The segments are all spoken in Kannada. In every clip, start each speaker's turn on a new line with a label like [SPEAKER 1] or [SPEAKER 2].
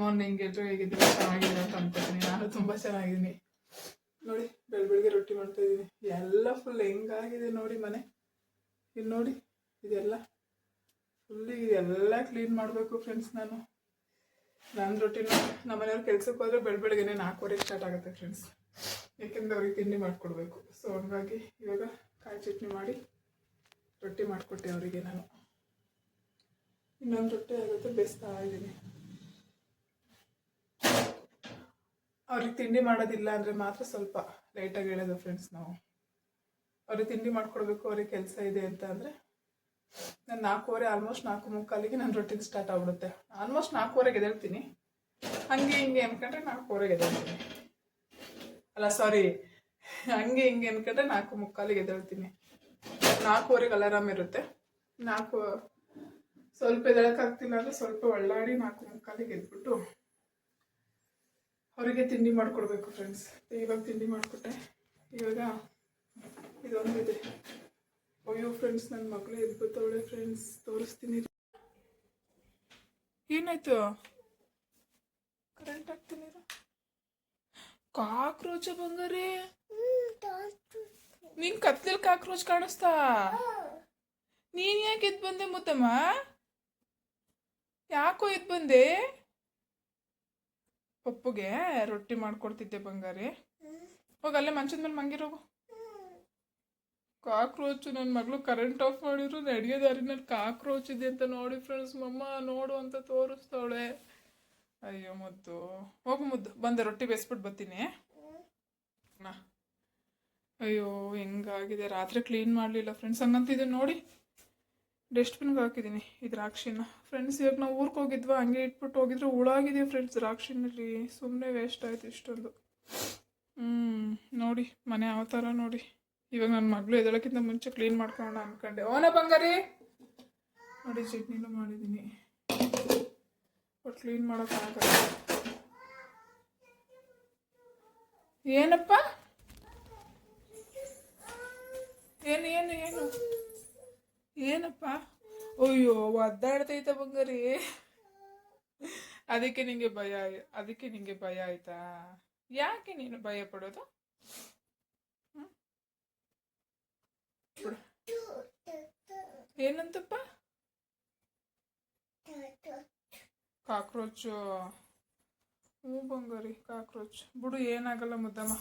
[SPEAKER 1] ಮಾರ್ನಿಂಗ್ ಎಲ್ಲರೂ ಹೇಗಿದ್ದೀರಾ ಚೆನ್ನಾಗಿದ್ದೀರಾ ಅಂತ ಅನ್ಕೋತೀನಿ. ನಾನು ತುಂಬ ಚೆನ್ನಾಗಿದ್ದೀನಿ. ನೋಡಿ ಬೆಳ ಬೆಳಗ್ಗೆ ರೊಟ್ಟಿ ಮಾಡ್ತಾ ಇದ್ದೀನಿ. ಎಲ್ಲ ಫುಲ್ ಹೆಂಗಾಗಿದೆ ನೋಡಿ ಮನೆ. ಇಲ್ಲಿ ನೋಡಿ, ಇದೆಲ್ಲ ಫುಲ್ ಇದೆಲ್ಲ ಕ್ಲೀನ್ ಮಾಡಬೇಕು ಫ್ರೆಂಡ್ಸ್ ನಾನು. ನನ್ನ ರೊಟ್ಟಿನ ನಮ್ಮ ಮನೆಯವ್ರ ಕೆಲ್ಸಕ್ಕೆ ಹೋದ್ರೆ ಬೆಳ ಬೆಳಗ್ಗೆನೆ ನಾಲ್ಕೂವರೆಗೆ ಸ್ಟಾರ್ಟ್ ಆಗುತ್ತೆ ಫ್ರೆಂಡ್ಸ್ ಯಾಕೆಂದ್ರೆ ಅವ್ರಿಗೆ ತಿಂಡಿ ಮಾಡಿಕೊಡ್ಬೇಕು. ಸೊ ಹಂಗಾಗಿ ಇವಾಗ ಕಾಯಿ ಚಟ್ನಿ ಮಾಡಿ ರೊಟ್ಟಿ ಮಾಡಿಕೊಟ್ಟೆ ಅವರಿಗೆ ನಾನು. ಇನ್ನೊಂದು ರೊಟ್ಟಿ ಆಗುತ್ತೆ ಬೇಯಿಸ್ತಾ ಇದ್ದೀನಿ. ಅವ್ರಿಗೆ ತಿಂಡಿ ಮಾಡೋದಿಲ್ಲ ಅಂದರೆ ಮಾತ್ರ ಸ್ವಲ್ಪ ಲೇಟಾಗಿ ಹೇಳೋದು ಫ್ರೆಂಡ್ಸ್ ನಾವು. ಅವ್ರಿಗೆ ತಿಂಡಿ ಮಾಡಿಕೊಡ್ಬೇಕು, ಅವ್ರಿಗೆ ಕೆಲಸ ಇದೆ ಅಂತ ಅಂದರೆ ನಾನು ನಾಲ್ಕೂವರೆ ಆಲ್ಮೋಸ್ಟ್ ನಾಲ್ಕು ಮುಕ್ಕಾಲಿಗೆ ನನ್ನ ರೊಟೀನ್ ಸ್ಟಾರ್ಟ್ ಆಗ್ಬಿಡುತ್ತೆ. ಆಲ್ಮೋಸ್ಟ್ ನಾಲ್ಕೂವರೆಗೆ ಎದ್ದೇಳ್ತೀನಿ. ಹಂಗೆ ಹಿಂಗೆ ಅನ್ಕೊಂಡ್ರೆ ನಾಲ್ಕೂವರೆಗೆ ಎದ್ದೇಳ್ತೀನಿ. ಅಲ್ಲ ಸಾರಿ ಹಂಗೆ ಹಿಂಗೆ ಅನ್ಕೊಂಡ್ರೆ ನಾಲ್ಕು ಮುಕ್ಕಾಲಿಗೆ ಎದ್ದೇಳ್ತೀನಿ. ನಾಲ್ಕೂವರೆಗೆ ಅಲಾರಾಮ್ ಇರುತ್ತೆ. ನಾಲ್ಕು ಸ್ವಲ್ಪ ಎದ್ದೇಳಕ್ಕಾಗ್ತಿಲ್ಲ ಅಂದರೆ ಸ್ವಲ್ಪ ಒಳ್ಳಾಡಿ ನಾಲ್ಕು ಮುಕ್ಕಾಲಿಗೆ ಎದ್ಬಿಟ್ಟು ಅವರಿಗೆ ತಿಂಡಿ ಮಾಡಿಕೊಡ್ಬೇಕು ಫ್ರೆಂಡ್ಸ್ ಇವಾಗ ತಿಂಡಿ ಮಾಡಿಕೊಟ್ಟೆ. ಇವಾಗ ಇದೊಂದು ಇದೆ. ಅಯ್ಯೋ ಫ್ರೆಂಡ್ಸ್ ನನ್ನ ಮಗಳು ಎದ್ಬಿಟ್ಟವಳೆ ಫ್ರೆಂಡ್ಸ್ ತೋರಿಸ್ತೀನಿ. ಏನಾಯ್ತು? ಕರೆಂಟ್ ಆಗ್ತೀನಿ ಕಾಕ್ರೋಚ ಬಂಗಾರಿ. ನಿನ್ ಕತ್ಲಲ್ಲಿ ಕಾಕ್ರೋಚ್ ಕಾಣಿಸ್ತಾ? ನೀನ್ ಯಾಕೆ ಎದ್ ಬಂದೆ ಮುದ್ದಮ್ಮ ಯಾಕೋ ಎದ್ ಬಂದೆ ಪಪ್ಪುಗೆ ರೊಟ್ಟಿ ಮಾಡ್ಕೊಡ್ತಿದ್ದೆ ಬಂಗಾರಿ. ಹೋಗ ಅಲ್ಲೇ ಮಂಚದ ಮೇಲೆ ಮಂಗಿರೋಗು ಕಾಕ್ರೋಚ್ ನನ್ನ ಮಗಳು ಕರೆಂಟ್ ಆಫ್ ಮಾಡಿದ್ರು ನಡಿಗೆ ದಾರಿನಲ್ಲಿ ಕಾಕ್ರೋಚ್ ಇದೆ ಅಂತ ನೋಡಿ ಫ್ರೆಂಡ್ಸ್ ಮಮ್ಮ ನೋಡು ಅಂತ ತೋರಿಸ್ತಾವಳೆ. ಅಯ್ಯೋ ಮುದ್ದು. ಹೋಗು ಮುದ್ದು, ಬಂದೆ ರೊಟ್ಟಿ ಬೇಯಿಸ್ಬಿಟ್ಟು ಬರ್ತೀನಿ. ಅಯ್ಯೋ, ಹೆಂಗಾಗಿದೆ? ರಾತ್ರಿ ಕ್ಲೀನ್ ಮಾಡಲಿಲ್ಲ ಫ್ರೆಂಡ್ಸ್ ಹಂಗಂತಿದೆ ನೋಡಿ. ಡಸ್ಟ್ಬಿನ್ಗೆ ಹಾಕಿದ್ದೀನಿ ಈ ದ್ರಾಕ್ಷಿನ. ಫ್ರೆಂಡ್ಸ್ ಇವಾಗ ನಾವು ಊರಿಗೆ ಹೋಗಿದ್ವಾ, ಹಂಗೆ ಇಟ್ಬಿಟ್ಟು ಹೋಗಿದ್ರೆ ಹುಳಾಗಿದೆ ಫ್ರೆಂಡ್ಸ್ ದ್ರಾಕ್ಷಿನಲ್ಲಿ. ಸುಮ್ಮನೆ ವೇಸ್ಟ್ ಆಯಿತು ಇಷ್ಟೊಂದು. ಹ್ಞೂ ನೋಡಿ, ಮನೆ ಯಾವ ಥರ ನೋಡಿ. ಇವಾಗ ನನ್ನ ಮಗಳು ಎದಳಕ್ಕಿಂತ ಮುಂಚೆ ಕ್ಲೀನ್ ಮಾಡ್ಕೊಳ್ಳೋಣ ಅನ್ಕೊಂಡೆ. ಓನ ಬಂಗಾರಿ? ನೋಡಿ, ಚಟ್ನಿನೂ ಮಾಡಿದ್ದೀನಿ ಬಟ್ ಕ್ಲೀನ್ ಮಾಡೋಕ್ಕಾಗಲ್ಲ ಏನಪ್ಪ ಏನು ಏನು ಏನು ಏನಪ್ಪ? ಅಯ್ಯೋ, ಒದ್ದಾಡ್ತೈತ ಬಂಗಾರಿ. ಅದಕ್ಕೆ ನಿಂಗೆ ಭಯ ಅದಕ್ಕೆ ನಿಂಗೆ ಭಯ ಆಯ್ತಾ? ಯಾಕೆ ನೀನು ಭಯ ಪಡೋದು? ಏನಂತಪ್ಪ? ಕಾಕ್ರೋಚ್. ಹ್ಞೂ ಬಂಗಾರಿ, ಕಾಕ್ರೋಚ್. ಬಿಡು, ಏನಾಗಲ್ಲ ಮುದ್ದಮ್ಮ.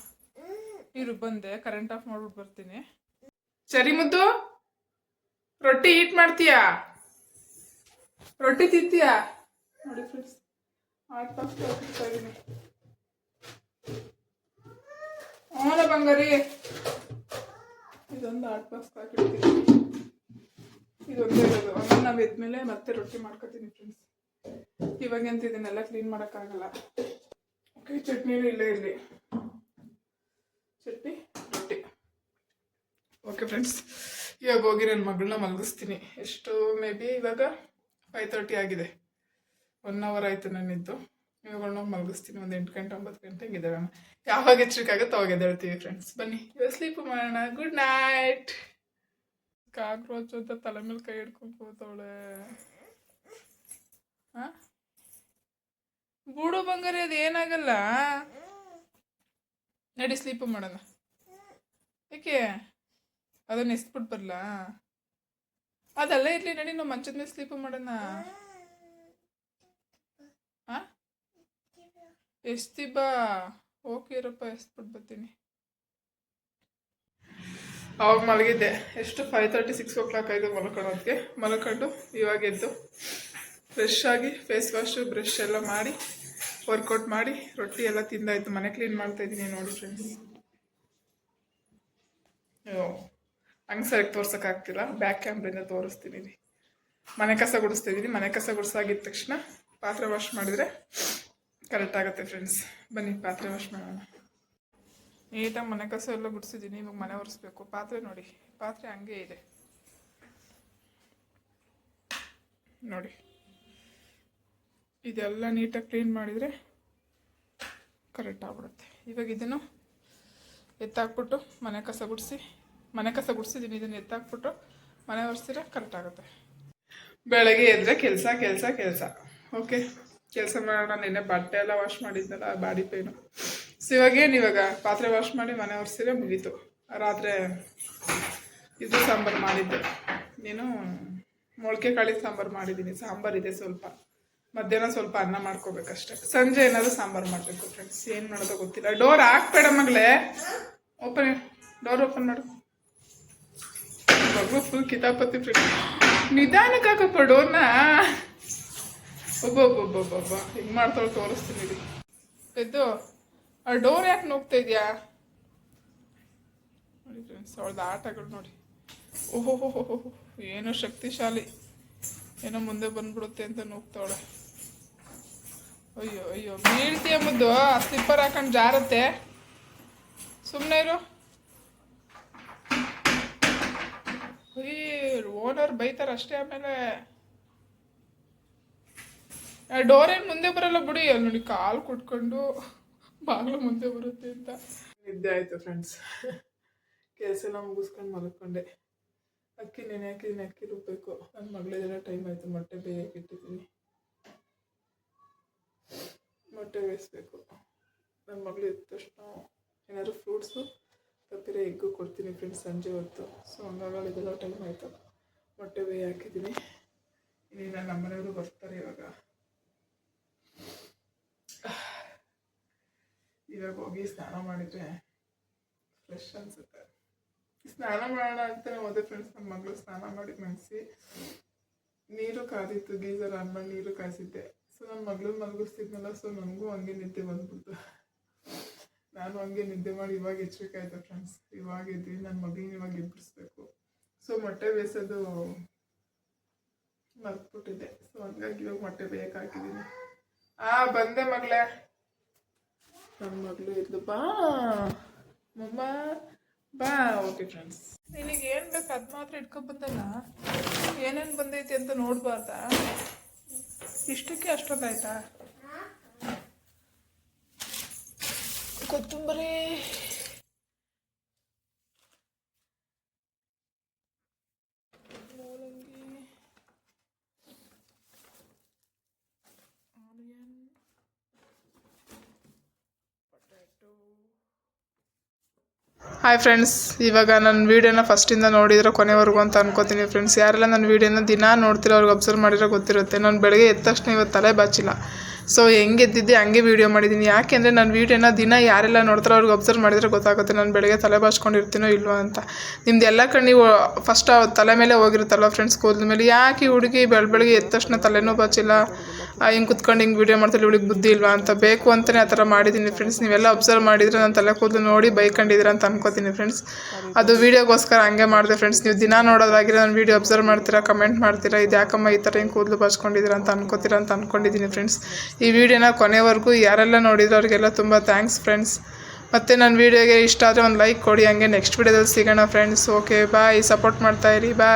[SPEAKER 1] ಇರು, ಬಂದೆ. ಕರೆಂಟ್ ಆಫ್ ಮಾಡ್ಬಿಟ್ಟು ಬರ್ತೀನಿ. ಸರಿ ಮುದ್ದು. ರೊಟ್ಟಿ ಹೀಟ್ ಮಾಡ್ತೀಯಾ? ರೊಟ್ಟಿ ತಿಂತೀಯಾ? ನೋಡಿ ಫ್ರೆಂಡ್ಸ್ ಹ್ಞೂ ಬಂಗಾರಿ. ಇದೊಂದು ಆಟ್ ಬಾಕ್ಸ್ ಹಾಕಿರ್ತೀನಿ ಇದೊಂದೇ ಇರೋದು. ಆಮೇಲೆ ನಾವು ಎದ್ಮೇಲೆ ಮತ್ತೆ ರೊಟ್ಟಿ ಮಾಡ್ಕೊತೀನಿ ಫ್ರೆಂಡ್ಸ್. ಇವಾಗ ಎಂತ ಇದನ್ನೆಲ್ಲ ಕ್ಲೀನ್ ಮಾಡೋಕ್ಕಾಗಲ್ಲ. ಓಕೆ ಚಟ್ನಿ ಇಲ್ಲೇ ಇರಲಿ. ಚಟ್ನಿ ರೊಟ್ಟಿ. ಓಕೆ ಫ್ರೆಂಡ್ಸ್ ಇವಾಗ ಹೋಗಿ ನನ್ನ ಮಗಳನ್ನ ಮಲಗಿಸ್ತೀನಿ. ಎಷ್ಟು ಮೇ ಬಿ ಇವಾಗ ಫೈವ್ ತರ್ಟಿ ಆಗಿದೆ. ಒನ್ ಅವರ್ ಆಯಿತು ನನ್ನಿದ್ದು. ಇವಾಗ ಹೋಗಿ ಮಲಗಿಸ್ತೀನಿ. ಒಂದು ಎಂಟು ಗಂಟೆ, ಒಂಬತ್ತು ಗಂಟೆಗೆ ನಾನು ಯಾವಾಗ ಎಚ್ಚರಿಕಾಗುತ್ತೆ ಅವಾಗ ಎದ್ದೇಳ್ತೀವಿ ಫ್ರೆಂಡ್ಸ್ ಬನ್ನಿ, ಇವಾಗ ಸ್ಲೀಪ್ ಮಾಡೋಣ. ಗುಡ್ ನೈಟ್ ಕಾಕ್ರೋಚ್ ಅಂತ ತಲೆ ಮೇಲೆ ಕೈ ಹಿಡ್ಕೊಂಡು ಕೂತವಳೆ. ಹಾಂ ಬೂಡು ಬಂಗಾರ ಅದು ಏನಾಗಲ್ಲ. ನಡಿ ಸ್ಲೀಪ್ ಮಾಡೋಣ. ಏಕೆ? ಅದನ್ನ ಎಸ್ಬಿಟ್ಟು ಬರಲಾ? ಅದೆಲ್ಲ ಇರ್ಲಿ ನಡಿ ನಾವು ಮಂಚದ ಮೇಲೆ ಸ್ಲೀಪ್ ಮಾಡೋಣ. ಎಸ್ತಿ ಬಾ. ಓಕೆ ಇರಪ್ಪ ಎಸ್ಬಿಟ್ಟು ಬರ್ತೀನಿ. ಅವಾಗ ಮಲಗಿದ್ದೆ. ಎಷ್ಟು? Five thirty six o'clock ಆಯಿತು ಮಲ್ಕೊಳ್ಳೋದಕ್ಕೆ ಮಲ್ಕೊಂಡು ಇವಾಗ ಎದ್ದು ಫ್ರೆಶ್ ಆಗಿ ಫೇಸ್ ವಾಶು ಬ್ರಷ್ ಎಲ್ಲ ಮಾಡಿ ವರ್ಕೌಟ್ ಮಾಡಿ, ರೊಟ್ಟಿ ಎಲ್ಲ ತಿಂದಾಯ್ತು. ಮನೆ ಕ್ಲೀನ್ ಮಾಡ್ತಾ ಇದ್ದೀನಿ ನೋಡಿ ಫ್ರೆಂಡ್ಸ್ ಹಂಗೆ ಸರಿಯಾಗಿ ತೋರ್ಸೋಕ್ಕಾಗ್ತಿಲ್ಲ ಬ್ಯಾಕ್ ಕ್ಯಾಮ್ರಿಂದ ತೋರಿಸ್ತೀನಿ ರೀ ಮನೆ ಕಸ ಗುಡಿಸ್ತಿದ್ದೀನಿ ಮನೆ ಕಸ ಗುಡಿಸಾಗಿದ್ದ ತಕ್ಷಣ ಪಾತ್ರೆ ವಾಶ್ ಮಾಡಿದರೆ ಕರೆಕ್ಟ್ ಆಗುತ್ತೆ ಫ್ರೆಂಡ್ಸ್ ಬನ್ನಿ, ಪಾತ್ರೆ ವಾಶ್ ಮಾಡೋಣ. ನೀಟಾಗಿ ಮನೆ ಕಸ ಎಲ್ಲ ಗುಡಿಸಿದ್ದೀನಿ ಇವಾಗ ಮನೆ ಒರೆಸ್ಬೇಕು. ಪಾತ್ರೆ ನೋಡಿ. ಪಾತ್ರೆ ಹಂಗೆ ಇದೆ. ನೋಡಿ. ಇದೆಲ್ಲ ನೀಟಾಗಿ ಕ್ಲೀನ್ ಮಾಡಿದರೆ ಕರೆಕ್ಟ್ ಆಗ್ಬಿಡುತ್ತೆ. ಇವಾಗ ಇದನ್ನು ಎತ್ತಾಕ್ಬಿಟ್ಟು ಮನೆ ಕಸ ಗುಡಿಸಿ ಮನೆ ಕಸ ಗುಡಿಸಿದೀನಿ, ಇದನ್ನ ಎತ್ತಾಕ್ಬಿಟ್ಟು ಮನೆ ಒರೆಸಿದ್ರೆ ಕರೆಕ್ಟ್ ಆಗುತ್ತೆ. ಬೆಳಗ್ಗೆ ಎದ್ರೆ ಕೆಲಸ ಕೆಲಸ ಕೆಲಸ. ಓಕೆ ಕೆಲಸ ಮಾಡೋಣ, ನಿನ್ನೆ ಬಟ್ಟೆ ಎಲ್ಲ ವಾಶ್ ಮಾಡಿದ್ನಲ್ಲ ಬಾಡಿ ಪೇನು ಸೊ ಇವಾಗೇನು ಇವಾಗ? ಪಾತ್ರೆ ವಾಶ್ ಮಾಡಿ ಮನೆ ಒರೆಸಿದ್ರೆ ಮುಗೀತು. ರಾತ್ರಿ ಇದು ಸಾಂಬಾರು ಮಾಡಿದ್ದೆ. ನೀನು ಮೊಳಕೆ ಕಾಳಿ ಸಾಂಬಾರು ಮಾಡಿದ್ದೀನಿ ಸಾಂಬಾರಿದೆ ಸ್ವಲ್ಪ. ಮಧ್ಯಾಹ್ನ ಸ್ವಲ್ಪ ಅನ್ನ ಮಾಡ್ಕೋಬೇಕಷ್ಟೆ. ಸಂಜೆ ಏನಾದರೂ ಸಾಂಬಾರು ಮಾಡಬೇಕು ಫ್ರೆಂಡ್ಸ್ ಏನು ಮಾಡೋದೋ ಗೊತ್ತಿಲ್ಲ. ಡೋರ್ ಹಾಕ್ಬೇಡ ಮಗಳೇ. ಓಪನ್ ಡೋರ್ ಓಪನ್ ಮಾಡು. ಫುಲ್ ಕಿತಾಪತಿ ನಿಧಾನಕ್ಕೆ ಹಾಕಪ್ಪ ಡೋರ್ನ. ಒಬ್ಬೊಬ್ಬೊಬ್ಬೊಬ್ಬ ಹಿಂಗೆ ಮಾಡ್ತಾಳೆ ತೋರಿಸ್ತೀನಿ ಇಡಿ ಎದ್ದು, ಆ ಡೋರ್ ಯಾಕೆ ನೋಗ್ತಾ ಇದೆಯಾ? ನೋಡಿ ಫ್ರೆಂಡ್ಸ್ ಅವಳದ ಆಟಗಳು ನೋಡಿ. ಓಹೋ ಏನೋ ಶಕ್ತಿಶಾಲಿ. ಏನೋ ಮುಂದೆ ಬಂದ್ಬಿಡುತ್ತೆ ಅಂತ ನೋಗ್ತಾವಳೆ ಅಯ್ಯೋ ಅಯ್ಯೋ ಬೀಳ್ತಿ ಮುದ್ದು? ಆ ಸ್ಲಿಪ್ಪರ್ ಹಾಕೊಂಡು ಜಾರತ್ತೆ. ಸುಮ್ಮನೆ ಇರು. ಓನರ್ ಬೈತಾರ ಅಷ್ಟೇ ಆಮೇಲೆ. ಡೋರ್ ಏನ್ ಮುಂದೆ ಬರಲ್ಲ ಬಿಡಿ, ಅಲ್ಲಿ ನೋಡಿ ಕಾಲು ಕುಟ್ಕೊಂಡು ಬಾಗಿಲು ಮುಂದೆ ಬರುತ್ತೆ ಅಂತ. ನಿದ್ದೆ ಆಯ್ತು ಫ್ರೆಂಡ್ಸ್ ಕೆಲಸ ಎಲ್ಲ ಮುಗಿಸ್ಕೊಂಡು ಮಲ್ಕೊಂಡೆ. ಅಕ್ಕಿ ನೆನೆ, ಅಕ್ಕಿ ರುಬ್ಬೇಕು. ನನ್ನ ಮಗಳಿಗೆಲ್ಲ ಟೈಮ್ ಆಯ್ತು, ಮೊಟ್ಟೆ ಬೇಯಕ್ಕೆ ಇಟ್ಟಿದ್ದೀನಿ. ಮೊಟ್ಟೆ ಬೇಯಿಸ್ಬೇಕು. ನನ್ನ ಮಗಳು ಎದ್ದ ತಕ್ಷಣ ಏನಾದ್ರು ಫ್ರೂಟ್ಸು ತಪ್ಪಿರೋ ಎಗ್ಗು ಕೊಡ್ತೀನಿ ಫ್ರೆಂಡ್ಸ್ ಸಂಜೆ ಹೊತ್ತು. ಸೊ ಹಂಗಾಗಿ ಇದೆಲ್ಲ ಟೈಮ್ ಆಯಿತು ಮೊಟ್ಟೆ ಬೇಯಿ ಹಾಕಿದ್ದೀನಿ. ಇನ್ನೇನು ನಮ್ಮ ಮನೆಯವರು ಬರ್ತಾರೆ ಇವಾಗ. ಇವಾಗ ಹೋಗಿ ಸ್ನಾನ ಮಾಡಿದ್ರೆ ಫ್ರೆಶ್ ಅನ್ಸುತ್ತೆ. ಸ್ನಾನ ಮಾಡೋಣ ಅಂತಾನೆ ಹೋದೆ ಫ್ರೆಂಡ್ಸ್ ನಮ್ಮ ಮಗಳು ಸ್ನಾನ ಮಾಡಿ ಮನಸಿ. ನೀರು ಕಾದಿತ್ತು, ಗೀಸರ್ ಆನ್ ನೀರು ಕಾಯಿಸಿದ್ದೆ. ಸೊ ನಮ್ಮ ಮಗಳು ಮಲಗಿಸ್ತಿದ್ನಲ್ಲ ಸೊ ನನಗೂ ಹಂಗೆ ನಿದ್ದೆ ಬಂದ್ಬಿಡ್ತು. ನಾನು ಹಂಗೆ ನಿದ್ದೆ ಮಾಡಿ ಇವಾಗ ಎಚ್ಚರಿಕಾಯ್ತು ಫ್ರೆಂಡ್ಸ್ ಇವಾಗ ಇದ್ವಿ ನನ್ನ ಮಗಳನ್ನ ಇವಾಗ ಎಬ್ಬಿಸ್ಬೇಕು. ಸೊ ಮೊಟ್ಟೆ ಬೇಯಿಸೋದು ಮರ್ತ್ಬಿಟ್ಟಿದ್ದೆ. ಸೊ ಹಂಗಾಗಿ ಇವಾಗ ಮೊಟ್ಟೆ ಬೇಯಕ್ಕೆ ಆ, ಬಂದೆ ಮಗಳೇ. ನನ್ನ ಮಗಳು ಇದ್ಲು ಬಾ. ಮಮ್ಮ, ಬಾ. ಓಕೆ ಫ್ರೆಂಡ್ಸ್ ನಿನಗೆ ಏನು ಬೇಕು ಅದು ಮಾತ್ರ ಇಟ್ಕೊಂಡ್ ಬಂದಲ್ಲ? ಏನೇನು ಬಂದೈತಿ ಅಂತ ನೋಡ್ಬಾರ್ದಾ? ಇಷ್ಟಕ್ಕೆ ಅಷ್ಟೊಂದಾಯ್ತಾ ಕೊತ್ತಂಬರಿ. ಹಾಯ್ ಫ್ರೆಂಡ್ಸ್ ಇವಾಗ ನನ್ನ ವೀಡಿಯೋನ ಫಸ್ಟಿಂದ ನೋಡಿದ್ರೆ ಕೊನೆವರೆಗೂ ಅಂತ ಅನ್ಕೋತೀನಿ ಫ್ರೆಂಡ್ಸ್ ಯಾರೆಲ್ಲ ನನ್ನ ವೀಡಿಯೋನ ದಿನ ನೋಡ್ತಿರೋ, ಅವ್ರಿಗೆ ಅಬ್ಸರ್ವ್ ಮಾಡಿರೋ ಗೊತ್ತಿರುತ್ತೆ. ನಾನು ಬೆಳಗ್ಗೆ ಎದ್ದ ತಕ್ಷಣ ಇವತ್ತು ತಲೆ ಬಾಚಿಲ್ಲ. ಸೊ ಹೆಂಗೆ ಎದ್ದಿದ್ದೆ, ಹಂಗೆ ವೀಡಿಯೋ ಮಾಡಿದ್ದೀನಿ ಯಾಕೆಂದರೆ ನಾನು ವೀಡಿಯೋನ ದಿನ ಯಾರೆಲ್ಲ ನೋಡ್ತಾರೋ ಅವ್ರಿಗೆ ಅಬ್ಸರ್ವ್ ಮಾಡಿದ್ರೆ ಗೊತ್ತಾಗುತ್ತೆ ನಾನು ಬೆಳಗ್ಗೆ ತಲೆ ಬಾಚ್ಕೊಂಡಿರ್ತೀನೋ ಇಲ್ವೋ ಅಂತ. ನಿಮ್ದು ಎಲ್ಲ ಕಣ್ಣಿ ಫಸ್ಟ್ ತಲೆ ಮೇಲೆ ಹೋಗಿರುತ್ತಲ್ವ ಫ್ರೆಂಡ್ಸ್ ಕೂದಲ ಮೇಲೆ ಯಾಕೆ ಹುಡುಗಿ ಬೆಳ ಬೆಳಗ್ಗೆ ಎದ್ದ ತಕ್ಷಣ ತಲೆನೂ ಬಾಚಿಲ್ಲ ಹಿಂಗೆ ಕುತ್ಕೊಂಡು ಹಿಂಗೆ ವೀಡಿಯೋ ಮಾಡ್ತಾರೆ ಇವಳಿಗೆ ಬುದ್ಧಿ ಇಲ್ವಾ ಅಂತ. ಬೇಕು ಅಂತಲೇ ಆ ಥರ ಮಾಡಿದ್ದೀನಿ ಫ್ರೆಂಡ್ಸ್ ನೀವೆಲ್ಲ ಅಬ್ಸರ್ವ್ ಮಾಡಿದರೆ ನನ್ನ ತಲೆ ಕೂದಲು ನೋಡಿ ಬೈಕೊಂಡಿದ್ದೀರ ಅಂತ ಅನ್ಕೋತೀನಿ ಫ್ರೆಂಡ್ಸ್ ಅದು ವೀಡಿಯೋಗೋಸ್ಕರ ಹಂಗೆ ಮಾಡಿದೆ ಫ್ರೆಂಡ್ಸ್ ನೀವು ದಿನ ನೋಡೋದಾಗಿರೋ ನಾನು ವೀಡಿಯೋ ಅಬ್ಸರ್ವ್ ಮಾಡ್ತೀರಾ ಕಮೆಂಟ್ ಮಾಡ್ತೀರಾ, ಇದು ಯಾಕಮ್ಮ ಈ ಥರ ಹಿಂಗೆ ಕೂದಲು ಬಾಚ್ಕೊಂಡಿದ್ದೀರಾ ಅಂತ ಅನ್ಕೋತೀರಾ ಅಂತ ಅನ್ಕೊಂಡಿದ್ದೀನಿ ಫ್ರೆಂಡ್ಸ್ ಈ ವಿಡಿಯೋನ ಕೊನೆವರೆಗೂ ಯಾರೆಲ್ಲ ನೋಡಿದ್ರು ಅವ್ರಿಗೆಲ್ಲ ತುಂಬ ಥ್ಯಾಂಕ್ಸ್ ಫ್ರೆಂಡ್ಸ್ ಮತ್ತು ನನ್ನ ವೀಡಿಯೋಗೆ ಇಷ್ಟ ಆದರೆ ಒಂದು ಲೈಕ್ ಕೊಡಿ. ಹಂಗೆ ನೆಕ್ಸ್ಟ್ ವೀಡಿಯೋದಲ್ಲಿ ಸಿಗೋಣ ಫ್ರೆಂಡ್ಸ್ ಓಕೆ ಬಾಯ್ ಸಪೋರ್ಟ್ ಮಾಡ್ತಾಯಿರಿ ಬಾಯ್